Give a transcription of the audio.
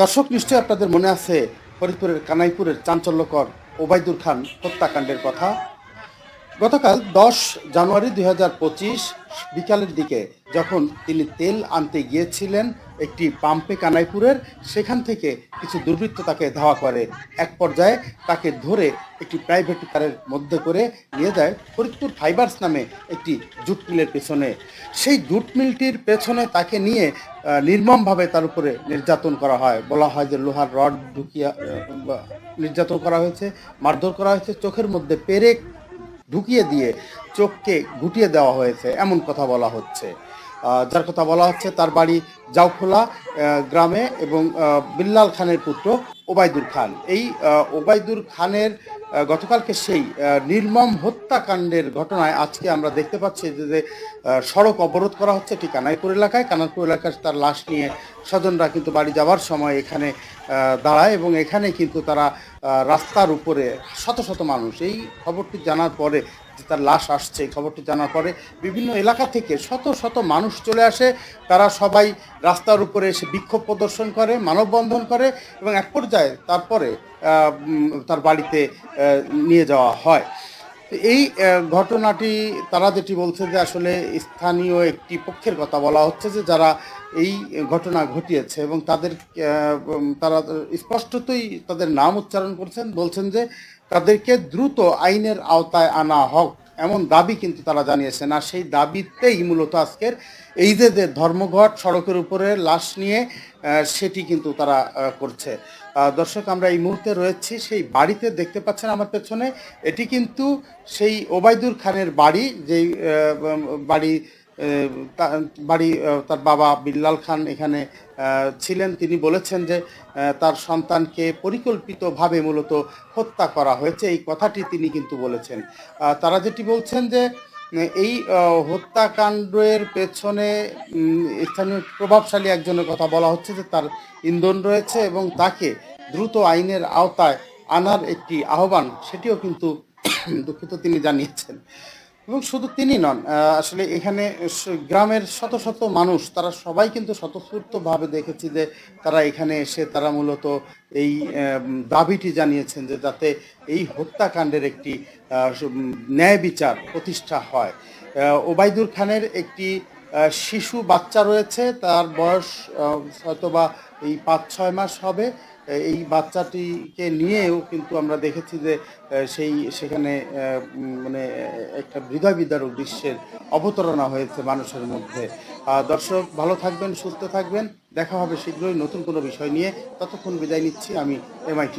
দর্শক নিশ্চয়ই আপনাদের মনে আছে ফরিদপুরের কানাইপুরের চাঞ্চল্যকর ওবায়দুর খান হত্যাকাণ্ডের কথা। গতকাল দশ জানুয়ারি দু হাজার পঁচিশ বিকালের দিকে যখন তিনি তেল আনতে গিয়েছিলেন একটি পাম্পে কানাইপুরের, সেখান থেকে কিছু দুর্বৃত্ত তাকে ধাওয়া করে। এক পর্যায়ে তাকে ধরে একটি প্রাইভেট কারের মধ্যে করে নিয়ে যায় ফরিদপুর ফাইবার্স নামে একটি জুট মিলের পেছনে। সেই জুট মিলটির পেছনে তাকে নিয়ে নির্মমভাবে তার উপরে নির্যাতন করা হয়। বলা হয় যে লোহার রড ঢুকিয়া নির্যাতন করা হয়েছে, মারধর করা হয়েছে, চোখের মধ্যে পেরেক ঢুকিয়ে দিয়ে চোখকে গুটিয়ে দেওয়া হয়েছে, এমন কথা বলা হচ্ছে। যার কথা বলা হচ্ছে তার বাড়ি জাউখোলা গ্রামে এবং বিল্লাল খানের পুত্র ওবায়দুর খান। এই ওবায়দুর খানের গতকালকে সেই নির্মম হত্যাকাণ্ডের ঘটনায় আজকে আমরা দেখতে পাচ্ছি যে সড়ক অবরোধ করা হচ্ছে এটি কানাইপুর এলাকায়। কানাইপুর এলাকায় তার লাশ নিয়ে স্বজনরা কিন্তু বাড়ি যাওয়ার সময় এখানে দাঁড়ায় এবং এখানে কিন্তু তারা রাস্তার উপরে শত শত মানুষ। এই খবরটি জানার পরে যে তার লাশ আসছে, এই খবরটি জানার পরে বিভিন্ন এলাকা থেকে শত শত মানুষ চলে আসে। তারা সবাই রাস্তার উপরে এসে বিক্ষোভ প্রদর্শন করে, মানববন্ধন করে এবং এক পর্যায়ে তারপরে তার বাড়িতে নিয়ে যাওয়া হয়। এই ঘটনাটি তারা যেটি বলছে যে আসলে স্থানীয় একটি পক্ষের কথা বলা হচ্ছে যে যারা এই ঘটনা ঘটিয়েছে এবং তাদের তারা স্পষ্টতই তাদের নাম উচ্চারণ করছেন, বলছেন যে তাদেরকে দ্রুত আইনের আওতায় আনা হোক। এমন দাবি কিন্তু তারা জানিয়েছেন আর সেই দাবিতেই মূলত আজকের এই যে যে ধর্মঘট সড়কের উপরে লাশ নিয়ে সেটি কিন্তু তারা করছে। দর্শক, আমরা এই মুহূর্তে রয়েছি সেই বাড়িতে, দেখতে পাচ্ছেন আমার পেছনে। এটি কিন্তু সেই ওবায়দুর খানের বাড়ি, যেই বাড়ি বাড়ি তার বাবা বিল্লাল খান এখানে ছিলেন। তিনি বলেছেন যে তার সন্তানকে পরিকল্পিতভাবে মূলত হত্যা করা হয়েছে। এই কথাটি তিনি কিন্তু বলেছেন। তারা যেটি বলছেন যে এই হত্যাকাণ্ডের পেছনে স্থানীয় প্রভাবশালী একজনের কথা বলা হচ্ছে যে, তার ইন্ধন রয়েছে এবং তাকে দ্রুত আইনের আওতায় আনার একটি আহ্বান, সেটিও কিন্তু দুঃখিত তিনি জানিয়েছেন। এবং শুধু তিনি নন আসলে এখানে গ্রামের শত শত মানুষ তারা সবাই কিন্তু স্বতঃস্ফূর্তভাবে দেখেছি যে তারা এখানে এসে তারা মূলত এই দাবিটি জানিয়েছেন যে যাতে এই হত্যাকাণ্ডের একটি ন্যায় বিচার প্রতিষ্ঠা হয়। ওবায়দুর খানের একটি শিশু বাচ্চা রয়েছে তার বয়স আহ, হয়তোবা এই পাঁচ ছয় মাস হবে। এই বাচ্চাটিকে নিয়েও কিন্তু আমরা দেখেছি যে সেই সেখানে মানে একটা হৃদয় বিদারক দৃশ্যের অবতারণা হয়েছে মানুষের মধ্যে। দর্শক, ভালো থাকবেন, সুস্থ থাকবেন। দেখা হবে শীঘ্রই নতুন কোনো বিষয় নিয়ে। ততক্ষণ বিদায় নিচ্ছি আমি এমআইটি